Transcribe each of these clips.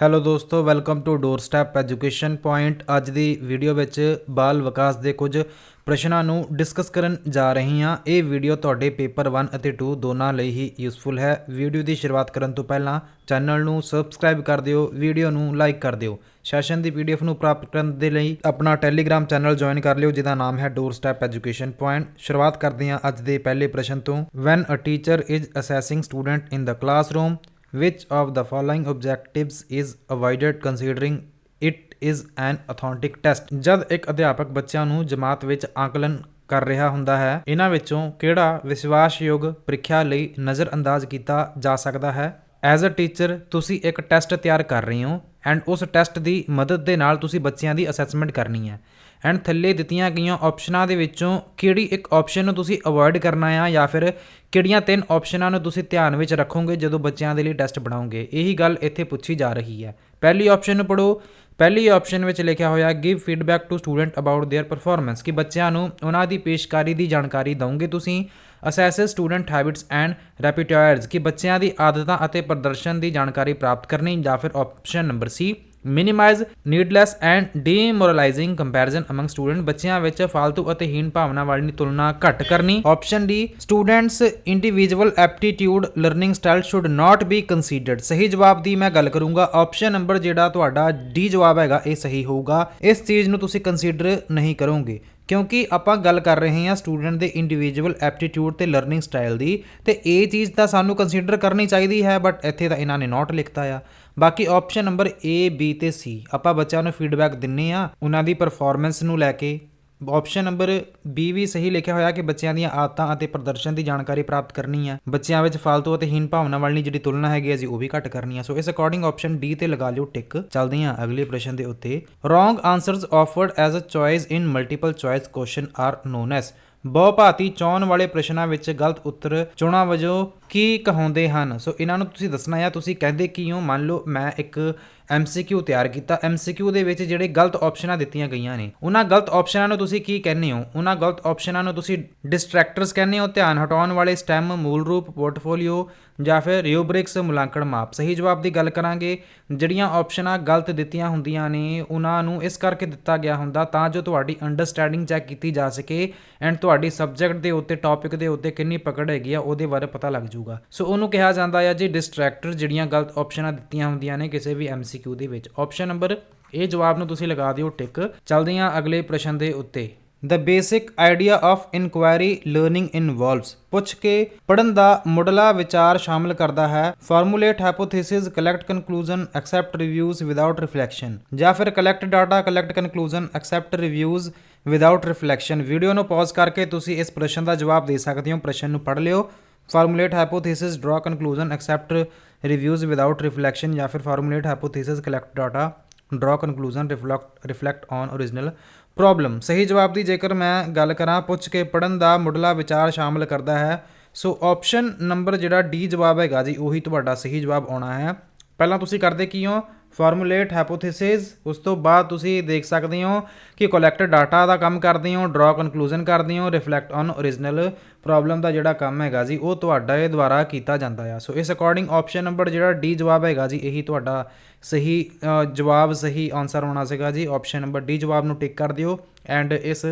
Hello ਦੋਸਤੋ welcome to door step education point ਅੱਜ ਦੀ ਵੀਡੀਓ ਵਿੱਚ ਬਾਲ ਵਿਕਾਸ ਦੇ ਕੁਝ ਪ੍ਰਸ਼ਨਾਂ ਨੂੰ ਡਿਸਕਸ ਕਰਨ ਜਾ ਰਹੀ ਹਾਂ। ਇਹ ਵੀਡੀਓ ਤੁਹਾਡੇ ਪੇਪਰ 1 ਅਤੇ 2 ਦੋਨਾਂ ਲਈ ਹੀ ਯੂਸਫੁਲ ਹੈ। ਵੀਡੀਓ ਦੀ ਸ਼ੁਰੂਆਤ ਕਰਨ ਤੋਂ ਪਹਿਲਾਂ ਚੈਨਲ ਨੂੰ ਸਬਸਕ੍ਰਾਈਬ ਕਰ ਦਿਓ ਵੀਡੀਓ ਨੂੰ ਲਾਈਕ ਕਰ ਦਿਓ। ਸੈਸ਼ਨ ਦੀ ਪੀਡੀਐਫ ਨੂੰ ਪ੍ਰਾਪਤ ਕਰਨ ਦੇ ਲਈ ਆਪਣਾ ਟੈਲੀਗ੍ਰਾਮ ਚੈਨਲ ਜੁਆਇਨ ਕਰ ਲਿਓ, ਜਿਹਦਾ ਨਾਮ ਹੈ ਡੋਰ ਸਟੈਪ ਐਜੂਕੇਸ਼ਨ ਪੁਆਇੰਟ ਸ਼ੁਰੂਆਤ ਕਰਦੇ ਹਾਂ ਅੱਜ ਦੇ ਪਹਿਲੇ ਪ੍ਰਸ਼ਨ ਤੋਂ। When a teacher is assessing student in the classroom which of the following objectives is avoided considering it is an authentic test ਜਦ ਇੱਕ ਅਧਿਆਪਕ ਬੱਚਿਆਂ ਨੂੰ ਜਮਾਤ ਵਿੱਚ ਆਕਲਨ ਕਰ ਰਿਹਾ ਹੁੰਦਾ ਹੈ, ਇਹਨਾਂ ਵਿੱਚੋਂ ਕਿਹੜਾ ਵਿਸ਼ਵਾਸਯੋਗ ਪ੍ਰੀਖਿਆ ਲਈ ਨਜ਼ਰਅੰਦਾਜ਼ ਕੀਤਾ ਜਾ ਸਕਦਾ ਹੈ? ਐਜ਼ ਅ ਟੀਚਰ ਤੁਸੀਂ ਇੱਕ ਟੈਸਟ ਤਿਆਰ ਕਰ ਰਹੇ ਹੋ ਐਂਡ ਉਸ ਟੈਸਟ ਦੀ ਮਦਦ ਦੇ ਨਾਲ ਤੁਸੀਂ ਬੱਚਿਆਂ ਦੀ ਅਸੈਸਮੈਂਟ ਕਰਨੀ ਹੈ। ਐਂਡ ਥੱਲੇ ਦਿੱਤੀਆਂ ਗਈਆਂ ਆਪਸ਼ਨਾਂ ਦੇ ਵਿੱਚੋਂ ਕਿਹੜੀ ਇੱਕ ਆਪਸ਼ਨ ਨੂੰ ਤੁਸੀਂ ਅਵੋਇਡ ਕਰਨਾ ਆ ਜਾਂ ਫਿਰ ਕਿਹੜੀਆਂ ਤਿੰਨ ਆਪਸ਼ਨਾਂ ਨੂੰ ਤੁਸੀਂ ਧਿਆਨ ਵਿੱਚ ਰੱਖੋਗੇ ਜਦੋਂ ਬੱਚਿਆਂ ਦੇ ਲਈ ਟੈਸਟ ਬਣਾਓਗੇ ਇਹੀ ਗੱਲ ਇੱਥੇ ਪੁੱਛੀ ਜਾ ਰਹੀ ਹੈ ਪਹਿਲੀ ਆਪਸ਼ਨ ਨੂੰ ਪੜੋ ਪਹਿਲੀ ਆਪਸ਼ਨ ਵਿੱਚ ਲਿਖਿਆ ਹੋਇਆ give feedback to student about their performance ਕਿ ਬੱਚਿਆਂ ਨੂੰ ਉਹਨਾਂ ਦੀ ਪੇਸ਼ਕਾਰੀ ਦੀ ਜਾਣਕਾਰੀ ਦਵੋਗੇ ਤੁਸੀਂ assess student habits and repertoires ਕਿ ਬੱਚਿਆਂ ਦੀ ਆਦਤਾਂ ਅਤੇ ਪ੍ਰਦਰਸ਼ਨ ਦੀ ਜਾਣਕਾਰੀ ਪ੍ਰਾਪਤ ਕਰਨੀ ਜਾਂ ਫਿਰ option number C minimise needless and demoralising comparison among student ਬੱਚਿਆਂ ਵਿੱਚ ਫालतू ਅਤੇ ਹੀਣ ਭਾਵਨਾ ਵਾਲੀ ਤੁਲਨਾ ਘੱਟ ਕਰਨੀ। Option D students individual aptitude learning style should not be considered ਸਹੀ ਜਵਾਬ ਦੀ ਮੈਂ ਗੱਲ ਕਰੂੰਗਾ। ਆਪਸ਼ਨ ਨੰਬਰ ਜਿਹੜਾ ਤੁਹਾਡਾ ਡੀ ਜਵਾਬ ਹੈਗਾ, ਇਹ ਸਹੀ ਹੋਊਗਾ। ਇਸ ਚੀਜ਼ ਨੂੰ ਤੁਸੀਂ ਕੰਸੀਡਰ ਨਹੀਂ ਕਰੋਗੇ। ਕਿਉਂਕਿ ਆਪਾਂ ਗੱਲ ਕਰ ਰਹੇ ਹਾਂ ਸਟੂਡੈਂਟ ਦੇ ਇੰਡੀਵਿਜੂਅਲ ਐਪਟੀਟਿਊਡ ਤੇ ਲਰਨਿੰਗ ਸਟਾਈਲ ਦੀ। ਤੇ ਇਹ ਚੀਜ਼ ਤਾਂ ਸਾਨੂੰ ਕੰਸੀਡਰ ਕਰਨੀ ਚਾਹੀਦੀ ਹੈ ਬਟ ਇੱਥੇ ਤਾਂ ਇਹਨਾਂ ਨੇ ਨਾਟ ਲਿਖਤਾ ਆ। ਬਾਕੀ ਆਪਸ਼ਨ ਨੰਬਰ A, B ਤੇ C ਆਪਾਂ ਬੱਚਿਆਂ ਨੂੰ ਫੀਡਬੈਕ ਦਿੰਨੇ ਆ ਉਹਨਾਂ ਦੀ ਪਰਫਾਰਮੈਂਸ ਨੂੰ ਲੈ ਕੇ। ਆਪਸ਼ਨ ਨੰਬਰ B ਵੀ ਸਹੀ ਲਿਖਿਆ ਹੋਇਆ ਕਿ ਬੱਚਿਆਂ ਦੀਆਂ ਆਦਤਾਂ ਅਤੇ ਪ੍ਰਦਰਸ਼ਨ ਦੀ ਜਾਣਕਾਰੀ ਪ੍ਰਾਪਤ ਕਰਨੀ ਹੈ ਬੱਚਿਆਂ ਵਿੱਚ ਫਾਲਤੂ ਅਤੇ ਹੀਨ ਭਾਵਨਾ ਵਾਲੀ ਜਿਹੜੀ ਤੁਲਨਾ ਹੈਗੀ ਹੈ ਜੀ, ਉਹ ਵੀ ਘੱਟ ਕਰਨੀ ਹੈ ਸੋ ਇਸ ਅਕੋਰਡਿੰਗ ਆਪਸ਼ਨ D ਤੇ ਲਗਾ ਲਿਓ ਟਿਕ ਚੱਲਦੇ ਹਾਂ ਅਗਲੇ ਪ੍ਰਸ਼ਨ ਦੇ ਉੱਤੇ। Wrong answers offered as a choice in multiple choice question are known as ਬਹੁਭਾਤੀ ਚੋਣ ਵਾਲੇ ਪ੍ਰਸ਼ਨਾਂ ਵਿੱਚ ਗਲਤ ਉੱਤਰ ਚੋਣਾਂ ਵਜੋਂ ਕੀ ਕਹਾਉਂਦੇ ਹਨ? ਸੋ ਇਹਨਾਂ ਨੂੰ ਤੁਸੀਂ ਦੱਸਣਾ ਆ ਤੁਸੀਂ ਕਹਿੰਦੇ ਕੀ ਹੋ? ਮੰਨ ਲਓ ਮੈਂ ਇੱਕ MCQ ਤਿਆਰ ਕੀਤਾ। MCQ ਦੇ ਵਿੱਚ ਜਿਹੜੇ ਗਲਤ ਆਪਸ਼ਨਾਂ ਦਿੱਤੀਆਂ ਗਈਆਂ ਨੇ, ਉਹਨਾਂ ਗਲਤ ਆਪਸ਼ਨਾਂ ਨੂੰ ਤੁਸੀਂ ਕੀ ਕਹਿੰਦੇ ਹੋ? ਉਹਨਾਂ ਗਲਤ ਆਪਸ਼ਨਾਂ ਨੂੰ ਤੁਸੀਂ ਡਿਸਟਰੈਕਟਰਸ ਕਹਿੰਦੇ ਹੋ? ਧਿਆਨ ਹਟਾਉਣ ਵਾਲੇ ਸਟੈਮ ਮੂਲ ਰੂਪ ਪੋਰਟਫੋਲੀਓ ਜਾਂ ਫਿਰ ਰਿਊਬ੍ਰਿਕਸ ਮੁਲਾਂਕਣ ਮਾਪ। ਸਹੀ ਜਵਾਬ ਦੀ ਗੱਲ ਕਰਾਂਗੇ, ਜਿਹੜੀਆਂ ਆਪਸ਼ਨਾਂ ਗਲਤ ਦਿੱਤੀਆਂ ਹੁੰਦੀਆਂ ਨੇ, ਉਹਨਾਂ ਨੂੰ ਇਸ ਕਰਕੇ ਦਿੱਤਾ ਗਿਆ ਹੁੰਦਾ ਤਾਂ ਜੋ ਤੁਹਾਡੀ ਅੰਡਰਸਟੈਂਡਿੰਗ ਚੈੱਕ ਕੀਤੀ ਜਾ ਸਕੇ ਐਂਡ ਤੁਹਾਡੀ ਸਬਜੈਕਟ ਦੇ ਉੱਤੇ ਟੌਪਿਕ ਦੇ ਉੱਤੇ ਕਿੰਨੀ ਪਕੜ ਹੈਗੀ ਆ, ਉਹਦੇ ਬਾਰੇ ਪਤਾ ਲੱਗ ਜਾਊਗਾ। ਸੋ ਉਹਨੂੰ ਕਿਹਾ ਜਾਂਦਾ ਆ ਜੀ ਡਿਸਟਰੈਕਟਰ ਜਿਹੜੀਆਂ ਗਲਤ ਆਪਸ਼ਨਾਂ ਦਿੱਤੀਆਂ ਹੁੰਦੀਆਂ ਨੇ ਕਿਸੇ ਵੀ MCQ ਦੇ ਵਿੱਚ। ਆਪਸ਼ਨ ਨੰਬਰ ਇਹ ਜਵਾਬ ਨੂੰ ਤੁਸੀਂ ਲਗਾ ਦਿਓ ਟਿਕ ਚੱਲਦੇ ਹਾਂ ਅਗਲੇ ਪ੍ਰਸ਼ਨ ਦੇ ਉੱਤੇ। The basic idea of inquiry learning involves ਪੁੱਛ ਕੇ ਪੜਨ ਦਾ ਮੁੱਢਲਾ ਵਿਚਾਰ ਸ਼ਾਮਿਲ ਕਰਦਾ ਹੈ formulate hypothesis collect conclusion accept reviews without reflection ਜਾਂ ਫਿਰ collect data collect conclusion accept reviews without reflection video ਨੂੰ ਪਾਜ਼ ਕਰਕੇ ਤੁਸੀਂ ਇਸ ਪ੍ਰਸ਼ਨ ਦਾ ਜਵਾਬ ਦੇ ਸਕਦੇ ਹੋ ਪ੍ਰਸ਼ਨ ਨੂੰ ਪੜ ਲਿਓ formulate hypothesis draw conclusion accept reviews without reflection ਜਾਂ ਫਿਰ formulate hypothesis collect data draw conclusion reflect reflect on original problem ਸਹੀ ਜਵਾਬ ਦੀ ਜੇਕਰ ਮੈਂ ਗੱਲ ਕਰਾਂ, ਪੁੱਛ ਕੇ ਪੜਨ ਦਾ ਮੁੱਢਲਾ ਵਿਚਾਰ ਸ਼ਾਮਲ ਕਰਦਾ ਹੈ। ਸੋ ਆਪਸ਼ਨ ਨੰਬਰ ਜਿਹੜਾ ਡੀ ਜਵਾਬ ਹੈਗਾ ਜੀ, ਉਹੀ ਤੁਹਾਡਾ ਸਹੀ ਜਵਾਬ ਆਉਣਾ ਹੈ। ਪਹਿਲਾਂ ਤੁਸੀਂ ਕਰਦੇ ਕੀ ਹੋ? ਫਾਰਮੂਲੇਟ ਹਾਈਪੋਥੇਸਿਸ ਉਸ ਤੋਂ ਬਾਅਦ ਤੁਸੀਂ ਦੇਖ ਸਕਦੇ ਹੋ ਕਿ ਕਲੈਕਟ ਡਾਟਾ ਦਾ ਕੰਮ ਕਰਦੇ ਹੋ ਡਰਾ ਕਨਕਲੂਜਨ ਕਰਦੇ ਹੋ ਰਿਫਲੈਕਟ ਔਨ origignal ਪ੍ਰੋਬਲਮ ਦਾ ਜਿਹੜਾ ਕੰਮ ਹੈਗਾ ਜੀ, ਉਹ ਤੁਹਾਡਾ ਇਹ ਦੁਆਰਾ ਕੀਤਾ ਜਾਂਦਾ ਆ। ਸੋ ਇਸ ਅਕੋਰਡਿੰਗ ਆਪਸ਼ਨ ਨੰਬਰ ਜਿਹੜਾ ਡੀ ਜਵਾਬ ਹੈਗਾ ਜੀ, ਇਹੀ ਤੁਹਾਡਾ ਸਹੀ ਜਵਾਬ, ਸਹੀ ਆਨਸਰ ਹੋਣਾ ਸੀਗਾ ਜੀ। ਆਪਸ਼ਨ ਨੰਬਰ ਡੀ ਜਵਾਬ ਨੂੰ ਟਿਕ ਕਰ ਦਿਓ ਐਂਡ ਇਸ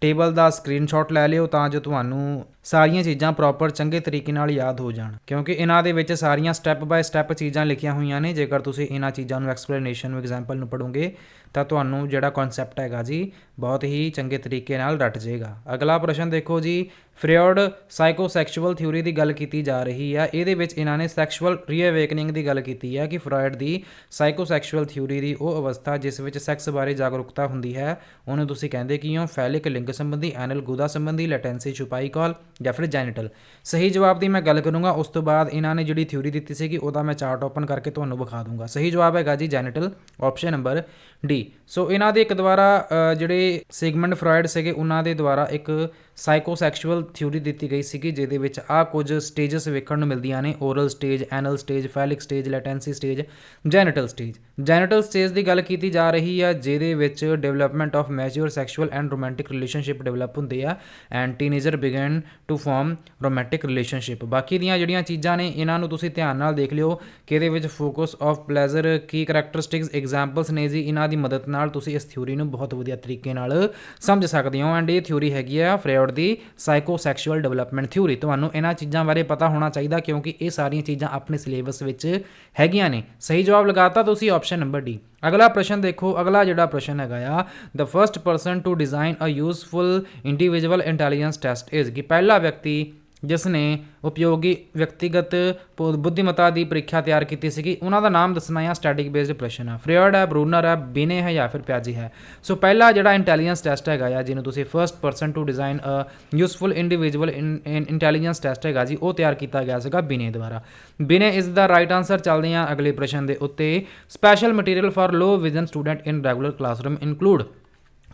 ਟੇਬਲ ਦਾ ਸਕਰੀਨਸ਼ਾਟ ਲੈ ਲਿਓ ਤਾਂ ਜੋ ਤੁਹਾਨੂੰ ਸਾਰੀਆਂ ਚੀਜ਼ਾਂ ਪ੍ਰੋਪਰ ਚੰਗੇ ਤਰੀਕੇ ਨਾਲ ਯਾਦ ਹੋ ਜਾਣ। ਕਿਉਂਕਿ ਇਹਨਾਂ ਦੇ ਵਿੱਚ ਸਾਰੀਆਂ ਸਟੈਪ ਬਾਏ ਸਟੈਪ ਚੀਜ਼ਾਂ ਲਿਖੀਆਂ ਹੋਈਆਂ ਨੇ। ਜੇਕਰ ਤੁਸੀਂ ਇਹਨਾਂ ਚੀਜ਼ਾਂ ਨੂੰ ਐਕਸਪਲੇਨੇਸ਼ਨ ਨੂੰ ਐਗਜ਼ਾਮਪਲ ਨੂੰ ਪੜੋਗੇ ਤਾਂ ਤੁਹਾਨੂੰ ਜਿਹੜਾ ਕਨਸੈਪਟ ਹੈਗਾ ਜੀ ਬਹੁਤ ਹੀ ਚੰਗੇ ਤਰੀਕੇ ਨਾਲ ਰੱਟ ਜਾਏਗਾ। ਅਗਲਾ ਪ੍ਰਸ਼ਨ ਦੇਖੋ ਜੀ ਫਰੇਡ ਸਾਈਕੋਸੈਕਸ਼ੂਅਲ ਥਿਊਰੀ ਦੀ ਗੱਲ ਕੀਤੀ ਜਾ ਰਹੀ ਹੈ ਇਹਦੇ ਵਿੱਚ ਇਹਨਾਂ ਨੇ ਸੈਕਸ਼ੂਅਲ ਰੀਅਵੇਕਨਿੰਗ ਦੀ ਗੱਲ ਕੀਤੀ ਹੈ ਕਿ ਫਰਾਇਡ ਦੀ ਸਾਈਕੋਸੈਕਸ਼ੂਅਲ ਥਿਊਰੀ ਦੀ ਉਹ ਅਵਸਥਾ ਜਿਸ ਵਿੱਚ ਸੈਕਸ ਬਾਰੇ ਜਾਗਰੂਕਤਾ ਹੁੰਦੀ ਹੈ, ਉਹਨੂੰ ਤੁਸੀਂ ਕਹਿੰਦੇ ਕੀ ਹੋ? ਫੈਲਿਕ ਲਿੰਗ ਸੰਬੰਧੀ, ਐਨਲ ਗੁਦਾ ਸੰਬੰਧੀ, ਲੈਟੈਂਸੀ ਛੁਪਾਈ ਕਾਲ ਜਾਂ ਫਿਰ ਜੈਨੀਟਲ। ਸਹੀ ਜਵਾਬ ਦੀ ਮੈਂ ਗੱਲ ਕਰੂੰਗਾ, ਉਸ ਤੋਂ ਬਾਅਦ ਇਹਨਾਂ ਨੇ ਜਿਹੜੀ ਥਿਊਰੀ ਦਿੱਤੀ ਸੀਗੀ, ਉਹਦਾ ਮੈਂ ਚਾਰਟ ਓਪਨ ਕਰਕੇ ਤੁਹਾਨੂੰ ਵਿਖਾ ਦੂੰਗਾ। ਸਹੀ ਜਵਾਬ ਹੈਗਾ ਜੀ genital, option number D. So ਇਹਨਾਂ ਦੇ ਇੱਕ ਦੁਆਰਾ ਜਿਹੜੇ ਸਿਗਮੰਡ ਫਰਾਇਡ ਸੀਗੇ ਉਹਨਾਂ ਦੇ ਦੁਆਰਾ ਇੱਕ ਸਾਈਕੋਸੈਕਸ਼ੂਅਲ ਥਿਊਰੀ ਦਿੱਤੀ ਗਈ ਸੀਗੀ, ਜਿਹਦੇ ਵਿੱਚ ਆ ਕੁਝ ਸਟੇਜਸ ਵੇਖਣ ਨੂੰ ਮਿਲਦੀਆਂ ਨੇ, oral stage, anal stage, phallic stage, latency stage, genital stage. Genital stage ਦੀ ਗੱਲ ਕੀਤੀ ਜਾ ਰਹੀ ਆ, ਜਿਹਦੇ ਵਿੱਚ development of mature sexual and romantic relationship develop ਹੁੰਦੇ ਆ, and teenager begin to form romantic relationship. ਬਾਕੀ ਦੀਆਂ ਜਿਹੜੀਆਂ ਚੀਜ਼ਾਂ ਨੇ, ਇਹਨਾਂ ਨੂੰ ਤੁਸੀਂ ਧਿਆਨ ਨਾਲ ਦੇਖ ਲਿਓ ਕਿ ਇਹਦੇ ਵਿੱਚ ਫੋਕਸ ਆਫ ਪਲੇਜ਼ਰ, ਕੀ ਕਰੈਕਟਰਿਸਟਿਕਸ, ਐਗਜ਼ਾਮਪਲਸ ਨੇ ਜੀ, ਇਹਨਾਂ ਦੀ ਮਦਦ ਨਾਲ ਤੁਸੀਂ ਇਸ ਥਿਊਰੀ ਨੂੰ ਬਹੁਤ ਵਧੀਆ ਤਰੀਕੇ ਨਾਲ ਸਮਝ ਸਕਦੇ ਹੋ, ਐਂਡ ਇਹ ਥਿਊਰੀ ਹੈਗੀ ਆ ਫਰੇਡ ਦੀ ਸਾਈਕੋਸੈਕਸ਼ੂਅਲ ਡਿਵੈਲਪਮੈਂਟ ਥਿਊਰੀ ਤੁਹਾਨੂੰ ਇਹਨਾਂ ਚੀਜ਼ਾਂ ਬਾਰੇ ਪਤਾ ਹੋਣਾ ਚਾਹੀਦਾ ਕਿਉਂਕਿ ਇਹ ਸਾਰੀਆਂ ਚੀਜ਼ਾਂ ਆਪਣੇ ਸਿਲੇਬਸ ਵਿੱਚ ਹੈਗੀਆਂ ਨੇ। ਸਹੀ ਜਵਾਬ ਲਗਾਤਾ ਤੁਸੀਂ ਆਪਸ਼ਨ ਨੰਬਰ ਡੀ ਅਗਲਾ ਪ੍ਰਸ਼ਨ ਦੇਖੋ, ਅਗਲਾ ਜਿਹੜਾ ਪ੍ਰਸ਼ਨ ਹੈਗਾ ਆ the first person to design a useful individual intelligence test is ਕਿ ਪਹਿਲਾ ਵਿਅਕਤੀ ਜਿਸ ਨੇ ਉਪਯੋਗੀ ਵਿਅਕਤੀਗਤ ਪੁ- ਬੁੱਧੀਮਤਾ ਦੀ ਪ੍ਰੀਖਿਆ ਤਿਆਰ ਕੀਤੀ ਸੀਗੀ, ਉਹਨਾਂ ਦਾ ਨਾਮ ਦੱਸਣਾ ਹੈ ਸਟੈਟਿਕ ਬੇਸਡ ਪ੍ਰਸ਼ਨ ਹੈ ਫਰੀਅਡ ਹੈ ਬਰੂਨਰ ਹੈ ਬਿਨੇ ਹੈ ਜਾਂ ਫਿਰ ਪਿਆਜੀ ਹੈ। ਸੋ ਪਹਿਲਾ ਜਿਹੜਾ ਇੰਟੈਲੀਜੈਂਸ ਟੈਸਟ ਹੈਗਾ ਆ ਜਿਹਨੂੰ ਤੁਸੀਂ first person to design a useful individual intelligence test ਹੈਗਾ ਜੀ, ਉਹ ਤਿਆਰ ਕੀਤਾ ਗਿਆ ਸੀਗਾ ਬਿਨੇ ਦੁਆਰਾ। ਬਿਨੇ ਇਸ ਦਾ ਰਾਈਟ ਆਨਸਰ ਚੱਲਦੇ ਆ ਅਗਲੇ ਪ੍ਰਸ਼ਨ ਦੇ ਉੱਤੇ special material for low vision student in regular classroom include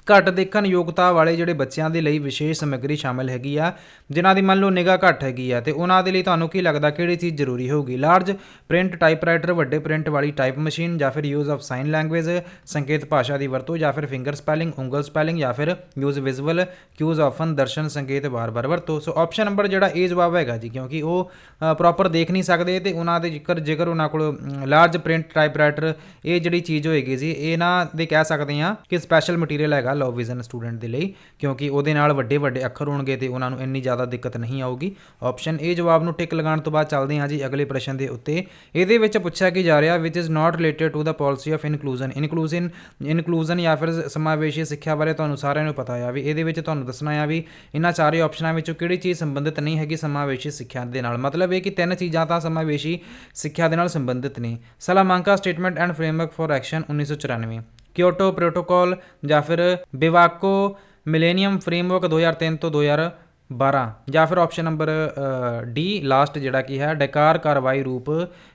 ਘੱਟ ਦੇਖਣ ਯੋਗਤਾ ਵਾਲੇ ਜਿਹੜੇ ਬੱਚਿਆਂ ਦੇ ਲਈ ਵਿਸ਼ੇਸ਼ ਸਮੱਗਰੀ ਸ਼ਾਮਿਲ ਹੈਗੀ ਆ, ਜਿਨ੍ਹਾਂ ਦੀ ਮੰਨ ਲਓ ਨਿਗਾਹ ਘੱਟ ਹੈਗੀ ਆ, ਤੇ ਉਹਨਾਂ ਦੇ ਲਈ ਤੁਹਾਨੂੰ ਕੀ ਲੱਗਦਾ ਕਿਹੜੀ ਚੀਜ਼ ਜ਼ਰੂਰੀ ਹੋਊਗੀ? ਲਾਰਜ ਪ੍ਰਿੰਟ ਟਾਈਪਰਾਈਟਰ ਵੱਡੇ ਪ੍ਰਿੰਟ ਵਾਲੀ ਟਾਈਪ ਮਸ਼ੀਨ ਜਾਂ ਫਿਰ ਯੂਜ਼ ਆਫ ਸਾਈਨ ਲੈਂਗੁਏਜ ਸੰਕੇਤ ਭਾਸ਼ਾ ਦੀ ਵਰਤੋਂ ਜਾਂ ਫਿਰ ਫਿੰਗਰ ਸਪੈਲਿੰਗ ਉਂਗਲ ਸਪੈਲਿੰਗ ਜਾਂ ਫਿਰ ਯੂਜ਼ ਵਿਜ਼ੂਅਲ ਕਿਊਜ਼ ਆਫਨ ਦਰਸ਼ਨ ਸੰਕੇਤ ਵਾਰ-ਵਾਰ ਵਰਤੋਂ। ਸੋ ਆਪਸ਼ਨ ਨੰਬਰ ਜਿਹੜਾ ਇਹ ਜਵਾਬ ਹੈਗਾ ਜੀ, ਕਿਉਂਕਿ ਉਹ ਪ੍ਰੋਪਰ ਦੇਖ ਨਹੀਂ ਸਕਦੇ ਤੇ ਉਹਨਾਂ ਦੇ ਜ਼ਿਕਰ, ਜੇਕਰ ਉਹਨਾਂ ਕੋਲ ਲਾਰਜ ਪ੍ਰਿੰਟ ਟਾਈਪਰਾਈਟਰ ਇਹ ਜਿਹੜੀ ਚੀਜ਼ ਹੋਏਗੀ ਜੀ ਇਹਨਾਂ ਦੇ ਕਹਿ ਸਕਦੇ ਆ ਕਿ ਸਪੈਸ਼ਲ ਮਟੀਰੀਅਲ ਹੈਗਾ ਲੋ ਵਿਜ਼ਨ ਸਟੂਡੈਂਟ ਦੇ ਲਈ, ਕਿਉਂਕਿ ਉਹਦੇ ਨਾਲ ਵੱਡੇ ਵੱਡੇ ਅੱਖਰ ਹੋਣਗੇ ਤੇ ਉਹਨਾਂ ਨੂੰ ਇੰਨੀ ਜ਼ਿਆਦਾ ਦਿੱਕਤ ਨਹੀਂ ਆਊਗੀ। ਆਪਸ਼ਨ ਇਹ ਜਵਾਬ ਨੂੰ ਟਿਕ ਲਗਾਉਣ ਤੋਂ ਬਾਅਦ ਚੱਲਦੇ ਹਾਂ ਜੀ ਅਗਲੇ ਪ੍ਰਸ਼ਨ ਦੇ ਉੱਤੇ। ਇਹਦੇ ਵਿੱਚ ਪੁੱਛਿਆ ਕੀ ਜਾ ਰਿਹਾ which is not related to the policy of inclusion inclusion inclusion ਜਾਂ ਫਿਰ ਸਮਾਵੇਸ਼ੀ ਸਿੱਖਿਆ ਬਾਰੇ ਤੁਹਾਨੂੰ ਸਾਰਿਆਂ ਨੂੰ ਪਤਾ ਆ ਵੀ ਇਹਦੇ ਵਿੱਚ ਤੁਹਾਨੂੰ ਦੱਸਣਾ ਆ ਵੀ ਇਹਨਾਂ ਚਾਰੇ ਆਪਸ਼ਨਾਂ ਵਿੱਚੋਂ ਕਿਹੜੀ ਚੀਜ਼ ਸੰਬੰਧਿਤ ਨਹੀਂ ਹੈਗੀ ਸਮਾਵੇਸ਼ੀ ਸਿੱਖਿਆ ਦੇ ਨਾਲ। ਮਤਲਬ ਇਹ ਕਿ ਤਿੰਨ ਚੀਜ਼ਾਂ ਤਾਂ ਸਮਾਵੇਸ਼ੀ ਸਿੱਖਿਆ ਦੇ ਨਾਲ ਸੰਬੰਧਿਤ ਨੇ। Salamanca statement and framework for action 1994 Kyoto protocol ਜਾਂ ਫਿਰ ਬਿਵਾਕੋ ਮਿਲੇਨੀਅਮ ਫਰੇਮਵਰਕ 2003 ਤੋਂ 2012 ਜਾਂ ਫਿਰ ਆਪਸ਼ਨ ਨੰਬਰ ਡੀ, ਲਾਸਟ ਜਿਹੜਾ ਕੀ ਹੈ, ਡਕਾਰ ਕਾਰਵਾਈ ਰੂਪ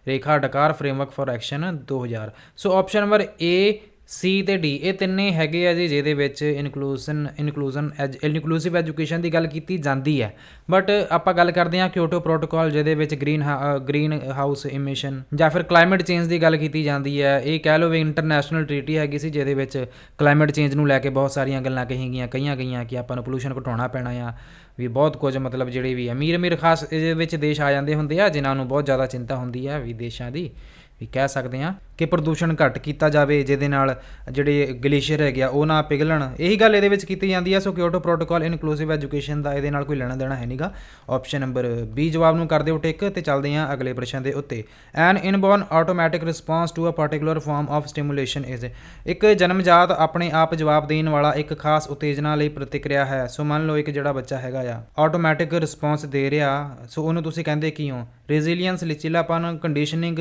ਰੇਖਾ Dakar framework for action 2000 so option number A C ਤੇ ਡੀ ਇਹ ਤਿੰਨੇ ਹੈਗੇ ਆ ਜੀ ਜਿਹਦੇ ਵਿੱਚ ਇਨਕਲੂਜਨ ਇਨਕਲੂਜਨ ਇਨਕਲੂਸਿਵ ਐਜੂਕੇਸ਼ਨ ਦੀ ਗੱਲ ਕੀਤੀ ਜਾਂਦੀ ਹੈ। ਬਟ ਆਪਾਂ ਗੱਲ ਕਰਦੇ ਹਾਂ ਕਿਓਟੋ ਪ੍ਰੋਟੋਕਾਲ ਜਿਹਦੇ ਵਿੱਚ ਗ੍ਰੀਨ ਗ੍ਰੀਨ ਹਾਊਸ ਇਮਿਸ਼ਨ ਜਾਂ ਫਿਰ ਕਲਾਈਮੇਟ ਚੇਂਜ ਦੀ ਗੱਲ ਕੀਤੀ ਜਾਂਦੀ ਹੈ। ਇਹ ਕਹਿ ਲਓ ਵੀ ਇੰਟਰਨੈਸ਼ਨਲ ਟ੍ਰੀਟੀ ਹੈਗੀ ਸੀ ਜਿਹਦੇ ਵਿੱਚ ਕਲਾਈਮੇਟ ਚੇਂਜ ਨੂੰ ਲੈ ਕੇ ਬਹੁਤ ਸਾਰੀਆਂ ਗੱਲਾਂ ਕਹੀ ਗਈਆਂ ਕਹੀਆਂ ਗਈਆਂ ਕਿ ਆਪਾਂ ਨੂੰ ਪੋਲੂਸ਼ਨ ਘਟਾਉਣਾ ਪੈਣਾ ਆ। ਵੀ ਬਹੁਤ ਕੁਝ ਮਤਲਬ ਜਿਹੜੇ ਵੀ ਅਮੀਰ ਅਮੀਰ ਖਾਸ ਇਹਦੇ ਵਿੱਚ ਦੇਸ਼ ਆ ਜਾਂਦੇ ਹੁੰਦੇ ਆ, ਜਿਨ੍ਹਾਂ ਨੂੰ ਬਹੁਤ ਜ਼ਿਆਦਾ ਚਿੰਤਾ ਹੁੰਦੀ ਹੈ ਵੀ ਦੇਸ਼ਾਂ ਦੀ ਵੀ ਕਹਿ ਸਕਦੇ ਹਾਂ ਕਿ ਪ੍ਰਦੂਸ਼ਣ ਘੱਟ ਕੀਤਾ ਜਾਵੇ, ਜਿਹਦੇ ਨਾਲ ਜਿਹੜੇ ਗਲੇਸ਼ੀਅਰ ਹੈਗੇ ਆ, ਉਹ ਨਾ ਪਿਘਲਣ। ਇਹੀ ਗੱਲ ਇਹਦੇ ਵਿੱਚ ਕੀਤੀ ਜਾਂਦੀ ਹੈ so Kyoto protocol inclusive education ਦਾ ਇਹਦੇ ਨਾਲ ਕੋਈ ਲੈਣਾ ਦੇਣਾ ਹੈ ਨਹੀਂਗਾ। ਆਪਸ਼ਨ ਨੰਬਰ ਬੀ ਜਵਾਬ ਨੂੰ ਕਰ ਦਿਓ ਟਿਕ ਤੇ ਚੱਲਦੇ ਹਾਂ ਅਗਲੇ ਪ੍ਰਸ਼ਨ ਦੇ ਉੱਤੇ। An inborn automatic response to a particular form of stimulation is ਇੱਕ ਜਨਮਜਾਤ ਆਪਣੇ ਆਪ ਜਵਾਬ ਦੇਣ ਵਾਲਾ ਇੱਕ ਖਾਸ ਉਤੇਜਨਾ ਲਈ ਪ੍ਰਤੀਕਿਰਿਆ ਹੈ। ਸੋ ਮੰਨ ਲਓ ਇੱਕ ਜਿਹੜਾ ਬੱਚਾ ਹੈਗਾ ਆ ਆਟੋਮੈਟਿਕ ਰਿਸਪਾਂਸ ਦੇ ਰਿਹਾ, ਸੋ ਉਹਨੂੰ ਤੁਸੀਂ ਕਹਿੰਦੇ ਕੀ ਹੋ? ਰੈਜ਼ਿਲੀਅੰਸ ਲਚੀਲਾਪਨ ਕੰਡੀਸ਼ਨਿੰਗ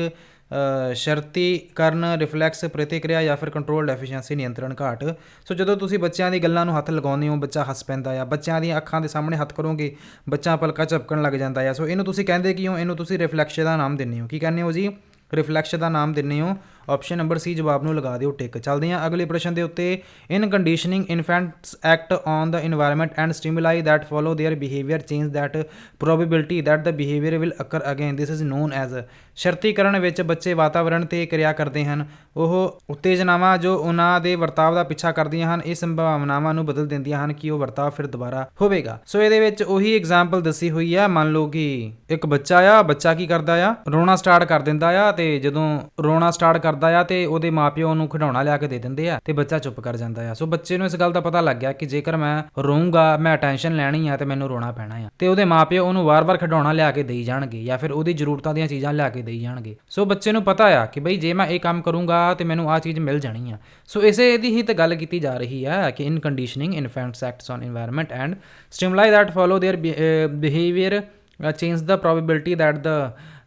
ਸ਼ਰਤੀ ਕਰਨ ਰਿਫਲੈਕਸ ਪ੍ਰਤੀਕਿਰਿਆ ਜਾਂ ਫਿਰ ਕੰਟਰੋਲ ਐਫੀਸ਼ੀਐਂਸੀ ਨਿਯੰਤਰਣ ਘਾਟ। ਸੋ ਜਦੋਂ ਤੁਸੀਂ ਬੱਚਿਆਂ ਦੀ ਗੱਲਾਂ ਨੂੰ ਹੱਥ ਲਗਾਉਂਦੇ ਹੋ, ਬੱਚਾ ਹੱਸ ਪੈਂਦਾ ਆ, ਬੱਚਿਆਂ ਦੀਆਂ ਅੱਖਾਂ ਦੇ ਸਾਹਮਣੇ ਹੱਥ ਕਰੋਗੇ, ਬੱਚਾ ਪਲਕਾ ਝਪਕਣ ਲੱਗ ਜਾਂਦਾ ਆ। ਸੋ ਇਹਨੂੰ ਤੁਸੀਂ ਕਹਿੰਦੇ ਕੀ ਹੋ? ਇਹਨੂੰ ਤੁਸੀਂ ਰਿਫਲੈਕਸ ਦਾ ਨਾਮ ਦਿੰਦੇ ਹੋ। ਕੀ ਕਹਿੰਦੇ ਹੋ ਜੀ? ਰਿਫਲੈਕਸ ਦਾ ਨਾਮ ਦਿੰਦੇ ਹੋ। ਆਪਸ਼ਨ ਨੰਬਰ ਸੀ ਜਵਾਬ ਨੂੰ ਲਗਾ ਦਿਓ, ਟਿਕ। ਚੱਲਦੇ ਹਾਂ ਅਗਲੇ ਪ੍ਰਸ਼ਨ ਦੇ ਉੱਤੇ। In conditioning infants act on the environment and stimuli that follow their behaviour change the probability that the behaviour will occur again this is known as ਸ਼ਰਤੀਕਰਨ ਵਿੱਚ ਬੱਚੇ ਵਾਤਾਵਰਣ ਤੇ ਕਿਰਿਆ ਕਰਦੇ ਹਨ। ਉਹ ਉਤੇਜਨਾਵਾਂ ਜੋ ਉਹਨਾਂ ਦੇ ਵਰਤਾਵ ਦਾ ਪਿੱਛਾ ਕਰਦੀਆਂ ਹਨ, ਇਹ ਸੰਭਾਵਨਾਵਾਂ ਨੂੰ ਬਦਲ ਦਿੰਦੀਆਂ ਹਨ ਕਿ ਉਹ ਵਰਤਾਵ ਫਿਰ ਦੁਬਾਰਾ ਹੋਵੇਗਾ। ਸੋ ਇਹਦੇ ਵਿੱਚ ਉਹੀ ਐਗਜ਼ਾਮਪਲ ਦੱਸੀ ਹੋਈ ਆ। ਮੰਨ ਲਓ ਕਿ ਇੱਕ ਬੱਚਾ ਆ, ਬੱਚਾ ਕੀ ਕਰਦਾ ਆ? ਰੋਣਾ ਸਟਾਰਟ ਕਰ ਦਿੰਦਾ ਆ ਤੇ ਜਦੋਂ ਰੋਣਾ ਸਟਾਰਟ ਕਰ ਕਰਦਾ ਆ ਤੇ ਉਹਦੇ ਮਾਪਿਓ ਨੂੰ ਖਿਡੌਣਾ ਲਿਆ ਕੇ ਦੇ ਦਿੰਦੇ ਆ ਤੇ ਬੱਚਾ ਚੁੱਪ ਕਰ ਜਾਂਦਾ ਆ। ਸੋ ਬੱਚੇ ਨੂੰ ਇਸ ਗੱਲ ਦਾ ਪਤਾ ਲੱਗ ਗਿਆ ਕਿ ਜੇਕਰ ਮੈਂ ਰੋਊਂਗਾ, ਮੈਂ ਅਟੈਂਸ਼ਨ ਲੈਣੀ ਆ ਤੇ ਮੈਨੂੰ ਰੋਣਾ ਪੈਣਾ ਆ। ਤੇ ਉਹਦੇ ਮਾਪਿਓ ਉਹਨੂੰ ਵਾਰ-ਵਾਰ ਖਿਡੌਣਾ ਲਿਆ ਕੇ ਦੇਈ ਜਾਣਗੇ ਜਾਂ ਫਿਰ ਉਹਦੀ ਜ਼ਰੂਰਤਾਂ ਦੀਆਂ ਚੀਜ਼ਾਂ ਲਿਆ ਕੇ ਦੇਈ ਜਾਣਗੇ। ਸੋ ਬੱਚੇ ਨੂੰ ਪਤਾ ਆ ਕਿ ਬਈ ਜੇ ਮੈਂ ਇਹ ਕੰਮ ਕਰੂੰਗਾ ਤੇ ਮੈਨੂੰ ਆ ਚੀਜ਼ ਮਿਲ ਜਾਣੀ ਆ। ਸੋ ਇਸੇ ਦੀ ਹੀ ਤਾਂ ਗੱਲ ਕੀਤੀ ਜਾ ਰਹੀ ਆ ਕਿ in conditioning infants acts on environment and streamline that follow their behaviour change the probability that the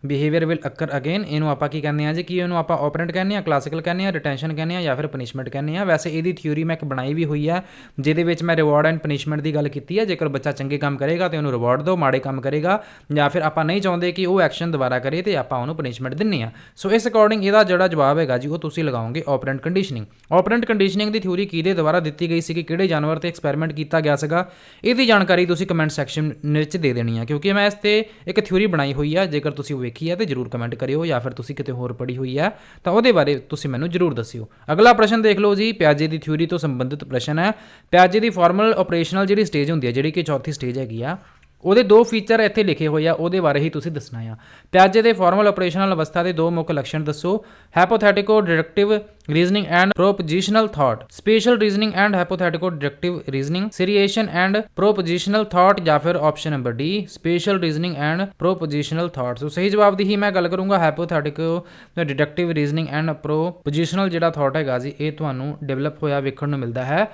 behaviour will occur again ਇਹਨੂੰ ਆਪਾਂ ਕੀ ਕਹਿੰਦੇ ਆ ਜੀ? ਕਿ ਇਹਨੂੰ ਆਪਾਂ ਆਪਰੈਂਟ ਕਹਿੰਦੇ ਆ ਕਲਾਸੀਕਲ ਕਹਿੰਦੇ ਆ ਰਿਟੈਂਸ਼ਨ ਕਹਿੰਦੇ ਆ ਜਾਂ ਫਿਰ ਪਨਿਸ਼ਮੈਂਟ ਕਹਿੰਦੇ ਆ ਵੈਸੇ ਇਹਦੀ ਥਿਊਰੀ ਮੈਂ ਇੱਕ ਬਣਾਈ ਵੀ ਹੋਈ ਆ, ਜਿਹਦੇ ਵਿੱਚ ਮੈਂ ਰਿਵਾਰਡ ਐਂਡ ਪਨਿਸ਼ਮੈਂਟ ਦੀ ਗੱਲ ਕੀਤੀ ਹੈ ਜੇਕਰ ਬੱਚਾ ਚੰਗੇ ਕੰਮ ਕਰੇਗਾ ਤੇ ਉਹਨੂੰ ਰਿਵਾਰਡ ਦਿਓ, ਮਾੜੇ ਕੰਮ ਕਰੇਗਾ ਜਾਂ ਫਿਰ ਆਪਾਂ ਨਹੀਂ ਚਾਹੁੰਦੇ ਕਿ ਉਹ ਐਕਸ਼ਨ ਦੁਬਾਰਾ ਕਰੇ ਤੇ ਆਪਾਂ ਉਹਨੂੰ ਪਨਿਸ਼ਮੈਂਟ ਦਿੰਨੇ ਆ। ਸੋ ਇਸ ਅਕੋਰਡਿੰਗ ਇਹਦਾ ਜਿਹੜਾ ਜਵਾਬ ਹੈਗਾ ਜੀ, ਉਹ ਤੁਸੀਂ ਲਗਾਓਗੇ ਆਪਰੈਂਟ ਕੰਡੀਸ਼ਨਿੰਗ ਆਪਰੈਂਟ ਕੰਡੀਸ਼ਨਿੰਗ ਦੀ ਥਿਊਰੀ ਕਿਹਦੇ ਦੁਆਰਾ ਦਿੱਤੀ ਗਈ ਸੀ ਕਿ ਕਿਹੜੇ ਜਾਨਵਰ ਤੇ ਐਕਸਪੈਰੀਮੈਂਟ ਕੀਤਾ ਗਿਆ ਸੀਗਾ? ਇਹਦੀ ਜਾਣਕਾਰੀ ਤੁਸੀਂ ਕਮੈਂਟ ਸੈਕਸ਼ਨ ਵਿੱਚ ਦੇ ਦੇਣੀ ਆ, ਕਿਉਂਕਿ ਮੈਂ ਇਸ ਤੇ ਇੱਕ ਥਿਊਰੀ ਬਣਾਈ ਹੋਈ ਆ। ਜੇਕਰ ਤੁਸੀਂ ਵੇਖੀ ਹੈ ਤੇ ਜਰੂਰ ਕਮੈਂਟ ਕਰਿਓ ਜਾਂ ਫਿਰ ਤੁਸੀਂ ਕਿਤੇ ਹੋਰ ਪੜ੍ਹੀ ਹੋਈ ਹੈ, ਤਾਂ ਉਹਦੇ ਬਾਰੇ ਤੁਸੀਂ ਮੈਨੂੰ ਜਰੂਰ ਦੱਸਿਓ। ਅਗਲਾ ਪ੍ਰਸ਼ਨ ਦੇਖ ਲਓ ਜੀ, ਪਿਆਜੇ ਦੀ ਥਿਊਰੀ ਤੋਂ ਸੰਬੰਧਿਤ ਪ੍ਰਸ਼ਨ ਹੈ। ਪਿਆਜੇ ਦੀ ਫਾਰਮਲ ਆਪਰੇਸ਼ਨਲ ਜਿਹੜੀ ਸਟੇਜ ਹੁੰਦੀ ਹੈ, ਜਿਹੜੀ ਕਿ ਚੌਥੀ ਸਟੇਜ ਹੈਗੀ ਆ ਉਹਦੇ ਦੋ ਫੀਚਰ ਇੱਥੇ ਲਿਖੇ ਹੋਏ ਆ, ਉਹਦੇ ਬਾਰੇ ਹੀ ਤੁਸੀਂ ਦੱਸਣਾ ਆ। ਪਿਆਜੇ ਦੇ ਫਾਰਮਲ ਆਪਰੇਸ਼ਨਲ ਅਵਸਥਾ ਦੇ ਦੋ ਮੁੱਖ ਲੱਛਣ ਦੱਸੋ। Hypothetico deductive reasoning and propositional thought special reasoning and hypothetico deductive reasoning seriation and propositional thought ਜਾਂ ਫਿਰ option number D special reasoning and propositional thought so ਸਹੀ ਜਵਾਬ ਦੀ ਹੀ ਮੈਂ ਗੱਲ ਕਰੂੰਗਾ। ਹਾਈਪੋਥੈਟਿਕੋ ਡਿਡਕਟਿਵ ਰੀਜ਼ਨਿੰਗ ਐਂਡ ਪ੍ਰੋਪੋਜੀਸ਼ਨਲ ਜਿਹੜਾ ਥਾਟ ਹੈਗਾ ਜੀ, ਇਹ ਤੁਹਾਨੂੰ ਡਿਵੈਲਪ ਹੋਇਆ ਵੇਖਣ ਨੂੰ ਮਿਲਦਾ ਹੈ।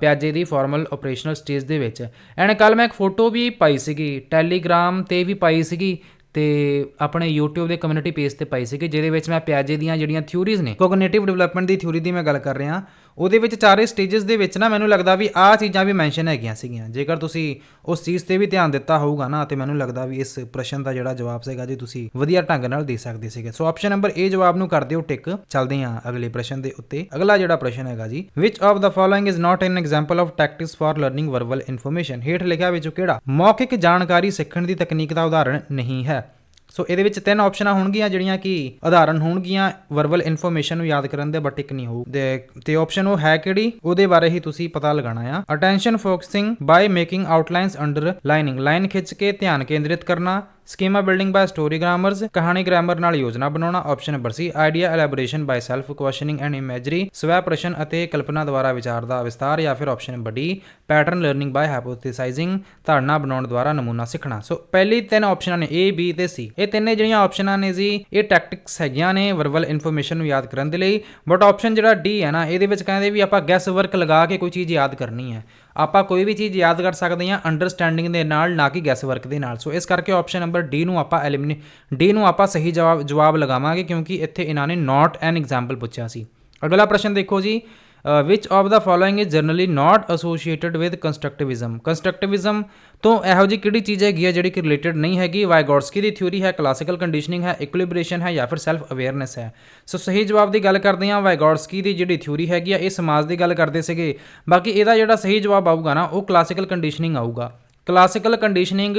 ਪਿਆਜੇ ਦੀ ਫਾਰਮਲ ਆਪਰੇਸ਼ਨਲ ਸਟੇਜ ਦੇ ਵਿੱਚ। ਐਂਡ ਕੱਲ ਮੈਂ ਇੱਕ ਫੋਟੋ ਵੀ ਪਾਈ ਸੀਗੀ ਟੈਲੀਗ੍ਰਾਮ ਤੇ ਵੀ ਪਾਈ ਸੀਗੀ ਤੇ ਆਪਣੇ YouTube ਦੇ ਕਮਿਊਨਿਟੀ ਪੇਜ ਤੇ ਪਾਈ ਸੀਗੀ, ਜਿਹਦੇ ਵਿੱਚ ਮੈਂ ਪਿਆਜੇ ਦੀਆਂ ਜਿਹੜੀਆਂ ਥਿਊਰੀਜ਼ ਨੇ ਕੋਗਨੀਟਿਵ ਡਿਵੈਲਪਮੈਂਟ ਦੀ ਥਿਊਰੀ ਦੀ ਮੈਂ ਗੱਲ ਕਰ ਰਿਹਾ। ਉਹਦੇ ਵਿੱਚ ਚਾਰੇ ਸਟੇजेस ਦੇ ਵਿੱਚ ਨਾ ਮੈਨੂੰ ਲੱਗਦਾ ਵੀ ਆਹ ਚੀਜ਼ਾਂ ਵੀ ਮੈਂਸ਼ਨ ਹੈਗੀਆਂ ਸੀਗੀਆਂ। ਜੇਕਰ ਤੁਸੀਂ ਉਸ ਚੀਜ਼ ਤੇ ਵੀ ਧਿਆਨ ਦਿੱਤਾ ਹੋਊਗਾ ਨਾ, ਤੇ ਮੈਨੂੰ ਲੱਗਦਾ ਵੀ ਇਸ ਪ੍ਰਸ਼ਨ ਦਾ ਜਿਹੜਾ ਜਵਾਬ ਸੀਗਾ ਜੀ, ਤੁਸੀਂ ਵਧੀਆ ਢੰਗ ਨਾਲ ਦੇ ਸਕਦੇ ਸੀਗੇ। ਸੋ ਆਪਸ਼ਨ ਨੰਬਰ A ਜਵਾਬ ਨੂੰ ਕਰ ਦਿਓ ਟਿਕ। ਚੱਲਦੇ ਹਾਂ ਅਗਲੇ ਪ੍ਰਸ਼ਨ ਦੇ ਉੱਤੇ। ਅਗਲਾ ਜਿਹੜਾ ਪ੍ਰਸ਼ਨ ਹੈਗਾ ਜੀ, which of the following is not an example of tactics for learning verbal information? ਹੇਠ ਲਿਖਿਆ ਵਿੱਚੋਂ ਕਿਹੜਾ? ਮੌਖਿਕ ਜਾਣਕਾਰੀ ਸਿੱਖਣ ਦੀ ਤਕਨੀਕ ਦਾ ਉਦਾਹਰਣ ਨਹੀਂ ਹੈ। ਸੋ ਇਹਦੇ ਵਿੱਚ ਤਿੰਨ ਆਪਸ਼ਨਾਂ ਹੋਣਗੀਆਂ, ਜਿਹੜੀਆਂ ਕਿ ਉਦਾਹਰਨ ਹੋਣਗੀਆਂ ਵਰਬਲ ਇਨਫੋਰਮੇਸ਼ਨ ਨੂੰ ਯਾਦ ਕਰਨ ਦੇ ਬਟ ਇੱਕ ਨਹੀਂ ਹੋਊ। ਤੇ ਤੇ ਆਪਸ਼ਨ ਉਹ ਹੈ ਕਿਹੜੀ? ਉਹਦੇ ਬਾਰੇ ਹੀ ਤੁਸੀਂ ਪਤਾ ਲਗਾਉਣਾ ਆ। Attention focusing by making outlines underlining line ਖਿੱਚ ਕੇ ਧਿਆਨ ਕੇਂਦਰਿਤ ਕਰਨਾ। Schema building by story grammars, ਕਹਾਣੀ ਗ੍ਰਾਮਰ ਨਾਲ ਯੋਜਨਾ ਬਣਾਉਣਾ, option number C, idea elaboration by self questioning and imagery ਸਵੈ ਪ੍ਰਸ਼ਨ ਅਤੇ ਕਲਪਨਾ ਦੁਆਰਾ ਵਿਚਾਰ ਦਾ ਵਿਸਤਾਰ ਜਾਂ ਫਿਰ option number D pattern learning by hypothesising ਧਾਰਨਾ ਬਣਾਉਣ ਦੁਆਰਾ ਨਮੂਨਾ ਸਿੱਖਣਾ। ਸੋ ਪਹਿਲੀ ਤਿੰਨ ਆਪਸ਼ਨਾਂ ਨੇ, A, B ਤੇ C ਇਹ ਤਿੰਨੇ ਜਿਹੜੀਆਂ ਆਪਸ਼ਨਾਂ ਨੇ ਜੀ, ਇਹ ਟੈਕਟਿਕਸ ਹੈਗੀਆਂ ਨੇ ਵਰਬਲ ਇਨਫੋਰਮੇਸ਼ਨ ਨੂੰ ਯਾਦ ਕਰਨ ਦੇ ਲਈ ਬਟ ਆਪਸ਼ਨ ਜਿਹੜਾ D ਹੈ ਨਾ, ਇਹਦੇ ਵਿੱਚ ਕਹਿੰਦੇ ਵੀ ਆਪਾਂ ਗੈਸ ਵਰਕ ਲਗਾ ਕੇ ਕੋਈ ਚੀਜ਼ ਯਾਦ ਕਰਨੀ ਹੈ। ਆਪਾਂ ਕੋਈ ਵੀ ਚੀਜ਼ ਯਾਦ ਕਰ ਸਕਦੇ ਹਾਂ ਅੰਡਰਸਟੈਂਡਿੰਗ ਦੇ ਨਾਲ, ਨਾ ਕਿ ਗੈਸ ਵਰਕ ਦੇ ਨਾਲ। ਸੋ ਇਸ ਕਰਕੇ ਆਪਸ਼ਨ ਨੰਬਰ ਡੀ ਨੂੰ ਆਪਾਂ ਐਲੀਮੀਨੇ ਡੀ ਨੂੰ ਆਪਾਂ ਸਹੀ ਜਵਾਬ ਜਵਾਬ ਲਗਾਵਾਂਗੇ ਕਿਉਂਕਿ ਇੱਥੇ ਇਹਨਾਂ ਨੇ ਨਾਟ ਐਨ ਐਗਜ਼ਾਮਪਲ ਪੁੱਛਿਆ ਸੀ। ਅਗਲਾ ਪ੍ਰਸ਼ਨ ਦੇਖੋ ਜੀ। Which of the following is generally not associated with constructivism constructivism ਤੋਂ ਇਹੋ ਜੀ ਕਿਹੜੀ ਚੀਜ਼ ਹੈਗੀ ਹੈ ਜਿਹੜੀ ਕਿ ਰਿਲੇਟਡ ਨਹੀਂ ਹੈਗੀ? ਵਾਈਗੋਟਸਕੀ ਦੀ ਥਿਊਰੀ ਹੈ ਕਲਾਸੀਕਲ ਕੰਡੀਸ਼ਨਿੰਗ ਹੈ ਇਕੁਇਲਿਬ੍ਰੇਸ਼ਨ ਹੈ ਜਾਂ ਫਿਰ ਸੈਲਫ ਅਵੇਅਰਨੈਸ ਹੈ। ਸੋ ਸਹੀ ਜਵਾਬ ਦੀ ਗੱਲ ਕਰਦੇ ਹਾਂ ਵਾਈਗੋਟਸਕੀ ਦੀ ਜਿਹੜੀ ਥਿਊਰੀ ਹੈਗੀ ਆ, ਇਹ ਸਮਾਜ ਦੀ ਗੱਲ ਕਰਦੇ ਸੀਗੇ। ਬਾਕੀ ਇਹਦਾ ਜਿਹੜਾ ਸਹੀ ਜਵਾਬ ਆਊਗਾ ਨਾ, ਉਹ ਕਲਾਸੀਕਲ ਕੰਡੀਸ਼ਨਿੰਗ ਆਊਗਾ। ਕਲਾਸੀਕਲ ਕੰਡੀਸ਼ਨਿੰਗ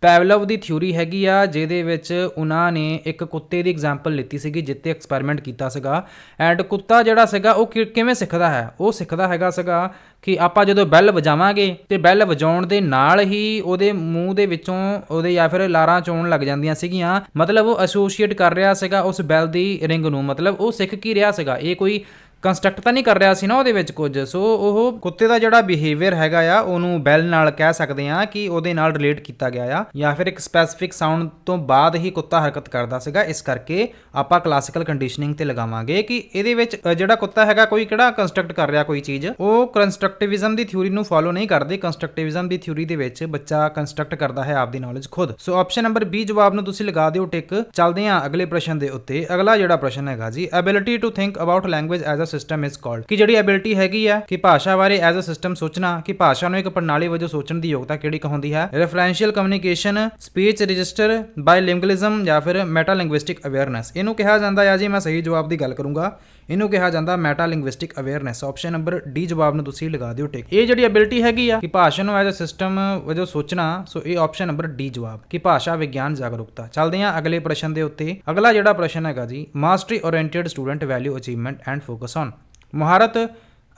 ਪੈਵਲਵ ਦੀ ਥਿਊਰੀ ਹੈਗੀ ਆ, ਜਿਹਦੇ ਵਿੱਚ ਉਹਨਾਂ ਨੇ ਇੱਕ ਕੁੱਤੇ ਦੀ ਐਗਜ਼ਾਮਪਲ ਲਿੱਤੀ ਸੀਗੀ, ਜਿੱਤੇ ਐਕਸਪੈਰੀਮੈਂਟ ਕੀਤਾ ਸੀਗਾ। ਐਂਡ ਕੁੱਤਾ ਜਿਹੜਾ ਸੀਗਾ, ਉਹ ਕਿ- ਕਿਵੇਂ ਸਿੱਖਦਾ ਹੈ? ਉਹ ਸਿੱਖਦਾ ਹੈਗਾ ਸੀਗਾ ਕਿ ਆਪਾਂ ਜਦੋਂ ਬੈਲ ਵਜਾਵਾਂਗੇ ਤੇ ਬੈਲ ਵਜਾਉਣ ਦੇ ਨਾਲ ਹੀ ਉਹਦੇ ਮੂੰਹ ਦੇ ਵਿੱਚੋਂ ਉਹਦੇ ਜਾਂ ਫਿਰ ਲਾਰਾਂ ਚੋਣ ਲੱਗ ਜਾਂਦੀਆਂ ਸੀਗੀਆਂ। ਮਤਲਬ ਉਹ ਐਸੋਸੀਏਟ ਕਰ ਰਿਹਾ ਸੀਗਾ ਉਸ ਬੈਲ ਦੀ ਰਿੰਗ ਨੂੰ। ਮਤਲਬ ਉਹ ਸਿੱਖ ਕੀ ਰਿਹਾ ਸੀਗਾ? ਇਹ ਕੋਈ ਕੰਸਟਰਕਟ ਤਾਂ ਨਹੀਂ ਕਰ ਰਿਹਾ ਸੀ ਨਾ ਉਹਦੇ ਵਿੱਚ ਕੁਝ। ਸੋ ਉਹ ਕੁੱਤੇ ਦਾ ਜਿਹੜਾ ਬਿਹੇਵੀਅਰ ਹੈਗਾ ਆ, ਉਹਨੂੰ ਬੈਲ ਨਾਲ ਕਹਿ ਸਕਦੇ ਆ ਕਿ ਉਹਦੇ ਨਾਲ ਰਿਲੇਟ ਕੀਤਾ ਗਿਆ ਆ, ਜਾਂ ਫਿਰ ਇੱਕ ਸਪੈਸੀਫਿਕ ਸਾਊਂਡ ਤੋਂ ਬਾਅਦ ਹੀ ਕੁੱਤਾ ਹਰਕਤ ਕਰਦਾ ਸੀਗਾ। ਇਸ ਕਰਕੇ ਆਪਾਂ ਕਲਾਸੀਕਲ ਕੰਡੀਸ਼ਨਿੰਗ ਤੇ ਲਗਾਵਾਂਗੇ ਕਿ ਇਹਦੇ ਵਿੱਚ ਜਿਹੜਾ ਕੁੱਤਾ ਹੈਗਾ, ਕੋਈ ਕਿਹੜਾ ਕੰਸਟਰਕਟ ਕਰ ਰਿਹਾ ਕੋਈ ਚੀਜ਼? ਉਹ ਕੰਸਟਰਕਟਿਵਿਜ਼ਮ ਦੀ ਥਿਊਰੀ ਨੂੰ ਫੋਲੋ ਨਹੀਂ ਕਰਦੇ। ਕੰਸਟਰਕਟਿਵਿਜ਼ਮ ਦੀ ਥਿਊਰੀ ਦੇ ਵਿੱਚ ਬੱਚਾ ਕੰਸਟਰਕਟ ਕਰਦਾ ਹੈ ਆਪਦੀ ਨੌਲੇਜ ਖੁਦ। ਸੋ ਆਪਸ਼ਨ ਨੰਬਰ B ਜਵਾਬ ਨੂੰ ਤੁਸੀਂ ਲਗਾ ਦਿਓ, ਟਿਕ। ਚੱਲਦੇ ਹਾਂ ਅਗਲੇ ਪ੍ਰਸ਼ਨ ਦੇ ਉੱਤੇ। ਅਗਲਾ ਜਿਹੜਾ ਪ੍ਰਸ਼ਨ ਹੈਗਾ ਜੀ ability to think about language as a system is called ਕਿ ਜਿਹੜੀ ਐਬਿਲਿਟੀ ਹੈਗੀ ਆ, ਕਿ ਭਾਸ਼ਾ ਬਾਰੇ ਐਜ਼ ਅ ਸਿਸਟਮ ਸੋਚਣਾ, ਕਿ ਭਾਸ਼ਾ ਨੂੰ ਇੱਕ ਪ੍ਰਣਾਲੀ ਵਜੋਂ ਸੋਚਣ ਦੀ ਯੋਗਤਾ ਕਿਹੜੀ ਕਹਾਉਂਦੀ ਹੈ? Referential communication speech register bilingualism ਜਾਂ ਫਿਰ ਮੈਟਾਲਿੰਗੁਇਸਟਿਕ ਅਵੇਅਰਨੈਸ ਇਹਨੂੰ ਕਿਹਾ ਜਾਂਦਾ ਹੈ ਜੀ, ਮੈਂ ਸਹੀ ਜਵਾਬ ਦੀ ਗੱਲ ਕਰੂੰਗਾ। ਇਹਨੂੰ ਕਿਹਾ ਜਾਂਦਾ metalinguistic awareness option number D ਜਵਾਬ ਨੂੰ ਤੁਸੀਂ ਲਗਾ ਦਿਓ ਟਿਕ ਇਹ ਜਿਹੜੀ ਐਬਿਲਿਟੀ ਹੈਗੀ ਆ, ਕਿ ਭਾਸ਼ਾ ਨੂੰ ਐਜ਼ ਅ ਸਿਸਟਮ ਵਜੋਂ ਸੋਚਣਾ, ਸੋ ਇਹ ਆਪਸ਼ਨ ਨੰਬਰ ਡੀ ਜਵਾਬ। ਕਿ ਭਾਸ਼ਾ, ਵਿਗਿਆਨ, ਜਾਗਰੂਕਤਾ। ਚੱਲਦੇ ਹਾਂ ਅਗਲੇ ਪ੍ਰਸ਼ਨ ਦੇ ਉੱਤੇ। ਅਗਲਾ ਜਿਹੜਾ ਪ੍ਰਸ਼ਨ ਹੈਗਾ ਜੀ mastery oriented student value achievement and focus on ਮੁਹਾਰਤ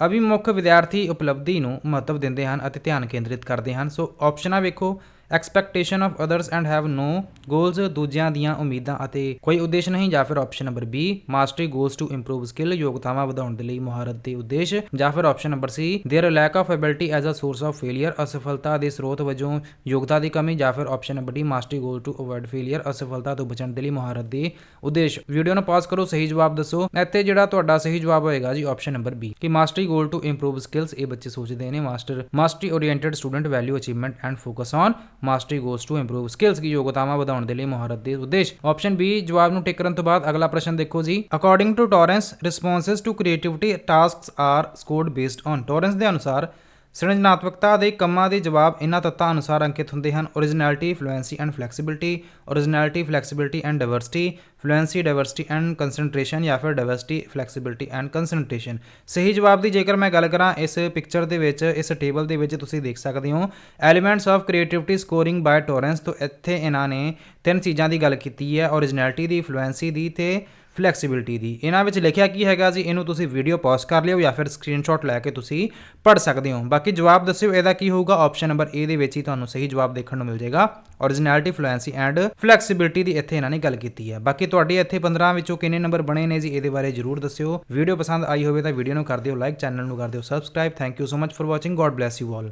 ਅਭਿਮੁਖ ਵਿਦਿਆਰਥੀ ਉਪਲਬਧੀ ਨੂੰ ਮਹੱਤਵ ਦਿੰਦੇ ਹਨ ਅਤੇ ਧਿਆਨ ਕੇਂਦਰਿਤ ਕਰਦੇ ਹਨ। ਸੋ ਆਪਸ਼ਨਾਂ ਵੇਖੋ। expectation of others and have no goals ਦੂਜਿਆਂ ਦੀਆਂ ਉਮੀਦਾਂ ਅਤੇ ਕੋਈ ਉਦੇਸ਼ ਨਹੀਂ ਜਾਂ ਫਿਰ option number B mastery goals to improve skill ਯੋਗਤਾਵਾਂ ਵਧਾਉਣ ਦੇ ਲਈ ਮੁਹਾਰਤ ਦੇ ਉਦੇਸ਼ ਜਾਂ ਫਿਰ option number C their lack of ability as a source of failure ਅਸਫਲਤਾ ਦੇ ਸਰੋਤ ਵਜੋਂ ਯੋਗਤਾ ਦੀ ਕਮੀ ਜਾਂ ਫਿਰ option number D mastery goal to avoid failure ਅਸਫਲਤਾ ਤੋਂ ਬਚਣ ਦੇ ਲਈ ਮੁਹਾਰਤ ਦੇ ਉਦੇਸ਼ ਵੀਡੀਓ ਨੂੰ ਪਾਜ਼ ਕਰੋ ਸਹੀ ਜਵਾਬ ਦੱਸੋ ਇੱਥੇ ਜਿਹੜਾ ਤੁਹਾਡਾ ਸਹੀ ਜਵਾਬ ਹੋਏਗਾ ਜੀ ਆਪਸ਼ਨ ਨੰਬਰ B ਕਿ mastery goal to improve skills ਇਹ ਬੱਚੇ ਸੋਚਦੇ ਨੇ master mastery oriented student value achievement and focus on mastery goals to improve skills ਦੀ ਯੋਗਤਾਵਾਂ ਵਧਾਉਣ ਦੇ ਲਈ ਮੁਹਾਰਤ ਦੇ ਉਦੇਸ਼। ਆਪਸ਼ਨ ਬੀ ਜਵਾਬ ਨੂੰ ਟਿਕ ਕਰਨ ਤੋਂ ਬਾਅਦ ਅਗਲਾ ਪ੍ਰਸ਼ਨ ਦੇਖੋ ਜੀ। According to Torrance responses to creativity tasks are scored based on Torrance ਦੇ ਅਨੁਸਾਰ ਸਿਰਜਣਾਤਮਕਤਾ ਦੇ ਕੰਮਾਂ ਦੇ ਜਵਾਬ ਇਹਨਾਂ ਤੱਤਾਂ ਅਨੁਸਾਰ ਅੰਕਿਤ ਹੁੰਦੇ ਹਨ। Originality fluency and flexibility originality flexibility and diversity fluency diversity and concentration ਜਾਂ ਫਿਰ ਡਾਈਵਰਸਿਟੀ ਫਲੈਕਸੀਬਿਲਿਟੀ ਐਂਡ ਕਨਸੈਂਟ੍ਰੇਸ਼ਨ ਸਹੀ ਜਵਾਬ ਦੀ ਜੇਕਰ ਮੈਂ ਗੱਲ ਕਰਾਂ, ਇਸ ਪਿਕਚਰ ਦੇ ਵਿੱਚ, ਇਸ ਟੇਬਲ ਦੇ ਵਿੱਚ ਤੁਸੀਂ ਦੇਖ ਸਕਦੇ ਹੋ elements of creativity scoring by Torrance ਤੋਂ ਇੱਥੇ ਇਹਨਾਂ ਨੇ ਤਿੰਨ ਚੀਜ਼ਾਂ ਦੀ ਗੱਲ ਕੀਤੀ ਹੈ। ਓਰੀਜਨੈਲਿਟੀ ਦੀ ਫਲੂਐਂਸੀ ਦੀ ਤੇ ਫਲੈਕਸੀਬਿਲਿਟੀ ਦੀ। ਇਹਨਾਂ ਵਿੱਚ ਲਿਖਿਆ ਕੀ ਹੈਗਾ ਜੀ, ਇਹਨੂੰ ਤੁਸੀਂ ਵੀਡੀਓ ਪੌਜ਼ ਕਰ ਲਿਓ ਜਾਂ ਫਿਰ ਸਕਰੀਨਸ਼ਾਟ ਲੈ ਕੇ ਤੁਸੀਂ ਪੜ੍ਹ ਸਕਦੇ ਹੋ। ਬਾਕੀ ਜਵਾਬ ਦੱਸਿਓ, ਇਹਦਾ ਕੀ ਹੋਊਗਾ? ਆਪਸ਼ਨ ਨੰਬਰ ਏ ਦੇ ਵਿੱਚ ਹੀ ਤੁਹਾਨੂੰ ਸਹੀ ਜਵਾਬ ਦੇਖਣ ਨੂੰ ਮਿਲ ਜਾਏਗਾ। ਓਰੀਜਨੈਲਿਟੀ ਫਲੂਐਂਸੀ ਐਂਡ ਫਲੈਕਸੀਬਿਲਿਟੀ ਦੀ ਇੱਥੇ ਇਹਨਾਂ ਨੇ ਗੱਲ ਕੀਤੀ ਹੈ। ਬਾਕੀ ਤੁਹਾਡੇ ਇੱਥੇ 15 ਵਿੱਚੋਂ ਕਿੰਨੇ ਨੰਬਰ ਬਣੇ ਨੇ ਜੀ, ਇਹਦੇ ਬਾਰੇ ਜਰੂਰ ਦੱਸਿਓ। ਵੀਡੀਓ ਪਸੰਦ ਆਈ ਹੋਵੇ ਤਾਂ ਵੀਡੀਓ ਨੂੰ ਕਰ ਦਿਓ ਲਾਈਕ ਚੈਨਲ ਨੂੰ ਕਰ ਦਿਓ subscribe thank you so much for watching God bless you all